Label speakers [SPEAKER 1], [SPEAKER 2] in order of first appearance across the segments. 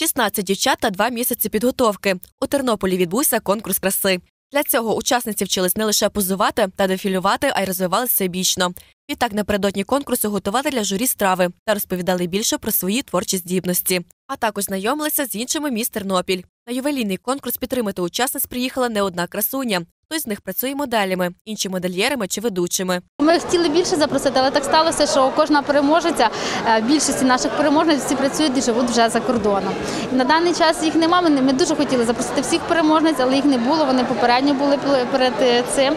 [SPEAKER 1] 16 дівчат та два місяці підготовки. У Тернополі відбувся конкурс краси. Для цього учасниці вчились не лише позувати та дефілювати, а й розвивалися бічно. Відтак напередодні конкурсу готували для журі страви та розповідали більше про свої творчі здібності. А також знайомилися з іншими міст Тернопіль. На ювелійний конкурс підтримати учасниць приїхала не одна красуня. Хтось з них працює моделями, інші модельєрами чи ведучими.
[SPEAKER 2] Ми хотіли більше запросити, але так сталося, що кожна переможеця, е, більшості наших переможниць всі працюють і живуть вже за кордоном. На даний час їх немає. Ми, дуже хотіли запросити всіх переможниць, але їх не було. Вони попередньо були перед е, цим.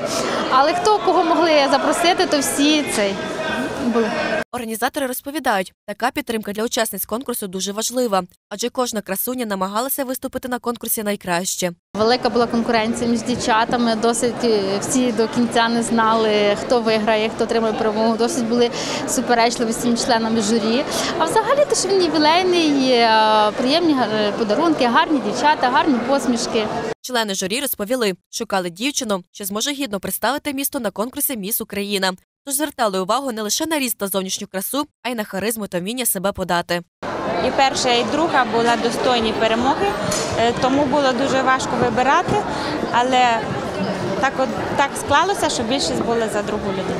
[SPEAKER 2] Але хто кого могли запросити, то всі цей були.
[SPEAKER 1] Організатори розповідають, така підтримка для учасниць конкурсу дуже важлива, адже кожна красуня намагалася виступити на конкурсі найкраще.
[SPEAKER 2] Велика була конкуренція між дівчатами. Досить е, всі до кінця не знали, хто виграє, хто отримає перемогу. Досить були суперечливі з цими членами журі. А взагалі, то що він ювілейний, е, приємні е, подарунки, гарні дівчата, гарні посмішки.
[SPEAKER 1] Члени журі розповіли, шукали дівчину, що зможе гідно представити місто на конкурсі Міс Україна. Тож звертали увагу не лише на ріст та зовнішню красу, а й на харизму та вміння себе подати.
[SPEAKER 3] І перша, і друга була достойні перемоги, е, тому було дуже важко вибирати, але так, от, так склалося, що більшість була за другу людину.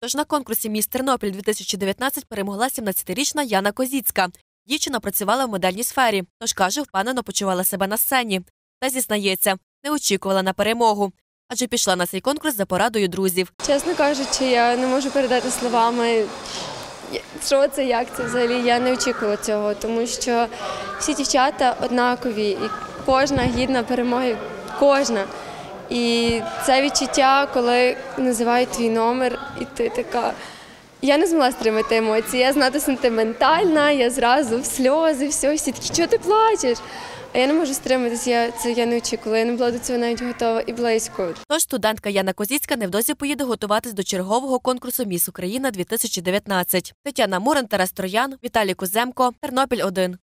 [SPEAKER 1] Тож на конкурсі Міс Тернопіль 2019 перемогла 17-річна Яна Козіцька. Дівчина працювала в модельній сфері, тож каже, впевнено почувала себе на сцені. Та зізнається, не очікувала на перемогу, адже пішла на цей конкурс за порадою друзів.
[SPEAKER 4] Чесно кажучи, я не можу передати словами, що це, як це взагалі. Я не очікувала цього, тому що всі дівчата однакові, і кожна гідна перемоги, кожна. І це відчуття, коли називають твій номер, і ти така. Я не змогла стримати емоції. Я знати сентиментальна, я зразу в сльози, все, всі такі, чого ти плачеш? А я не можу стриматися, я це я не очікувала. Я не була до цього навіть готова і близько.
[SPEAKER 1] Тож студентка Яна Козіцька невдовзі поїде готуватись до чергового конкурсу Міс Україна 2019. Тетяна Мурин, Тарас Троян, Віталій Куземко, Тернопіль 1